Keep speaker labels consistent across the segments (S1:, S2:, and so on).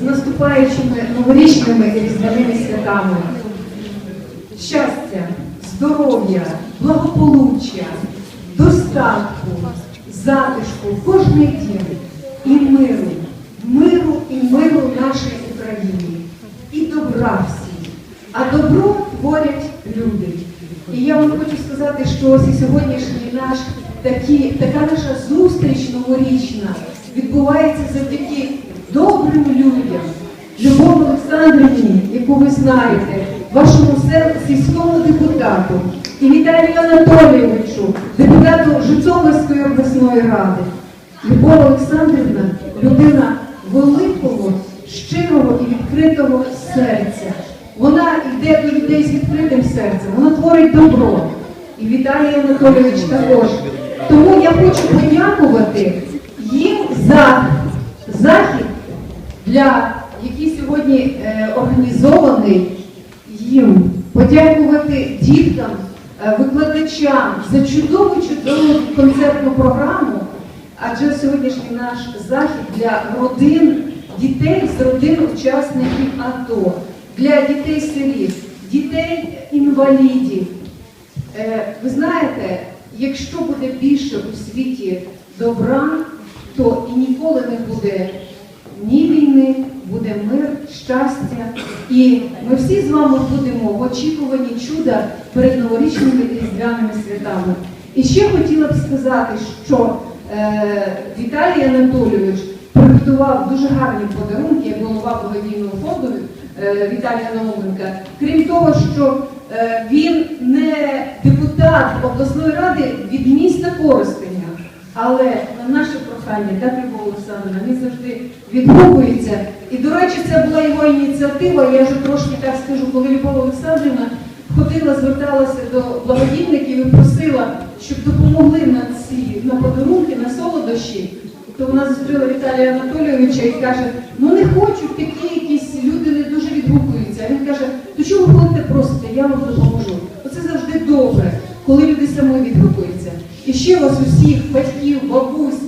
S1: з наступаючими новорічними і різдвяними святами. Щастя, здоров'я, благополуччя, достатку, затишку кожний дім і миру, миру і миру нашій Україні, і добра всім. А добро творять люди. І я вам хочу сказати, що ось і сьогоднішній наш такі, така наша зустріч новорічна відбувається завдяки добрим людям. Любов Олександрівні, яку ви знаєте, вашому сільському депутату і Віталію Анатолійовичу, депутату Житомирської обласної ради. Любов Олександрівна людина великого, щирого і відкритого серця. Вона йде до людей з відкритим серцем, вона творить добро. І Віталій Анатолійович також. Тому я хочу подякувати їм за захід, для який сьогодні е, організований їм, подякувати діткам, е, викладачам за чудову чудову концертну програму. Адже сьогоднішній наш захід для родин, дітей з родин учасників АТО, для дітей сиріт, дітей інвалідів. Е, Ви знаєте, якщо буде більше у світі добра, то і ніколи не буде ні війни, буде мир, щастя. І ми всі з вами будемо в очікуванні чуда перед новорічними різдвяними святами. І ще хотіла б сказати, що е, Віталій Анатолійович приготував дуже гарні подарунки, як голова благодійного фонду е, Віталія Науменка. Крім того, що е, він не депутат обласної ради від міста Коростеня. Але на наше прохання, так, Любов Олександровна, він завжди відгукується. І, до речі, це була його ініціатива. Я вже трошки так скажу, коли Любов Олександрівна ходила, зверталася до благодійників і просила, щоб допомогли на ці на подарунки, на солодощі. То вона зустріла Віталія Анатолійовича і каже: ну не хочу, такі якісь люди не дуже відгукуються. А він каже, то чого ви ходите просите, я вам допоможу. Оце завжди добре, коли люди самі відгукуються. І ще вас усіх, батьків, бабусь,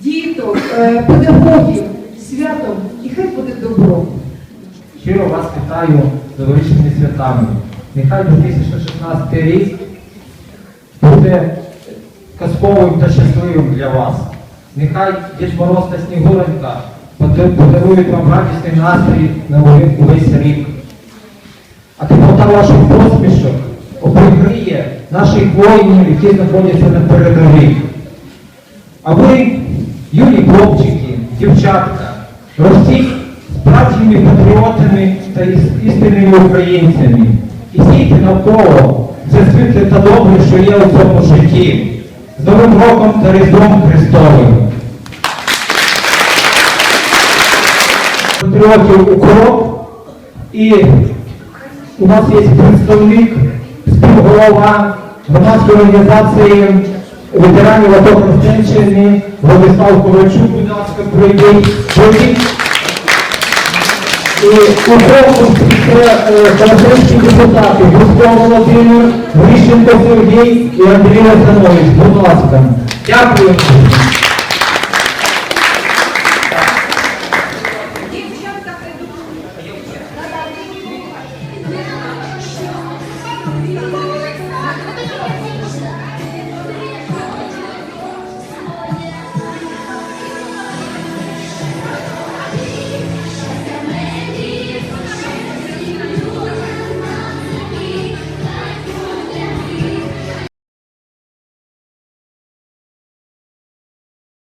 S1: діток, е, педагогів, святом, і хай буде добро.
S2: Щиро вас вітаю новорічними святами. Нехай 2016 рік буде казковим та щасливим для вас. Нехай Дід Мороз та Снігуронька пода- подарують вам радісний настрій на уве- увесь рік. А теплота ваших посмішок наших воїнів, які знаходяться на передовій. А ви, юні хлопчики, дівчатка, ростіть справжніми патріотами та істинними українцями. І сійте навколо все світле та добре, що є у цьому житті. З Новим роком та Різдвом Христовим. Патріотів укроп і у нас є представник, співголова громадської організації ветеранів АТО Христинщини Владислав Ковальчук, будь ласка, пройдіть. І у конкурсі це колосинські депутати Гусько Володимир, Грищенко Сергій і Андрій Олександрович. Будь ласка. Дякую.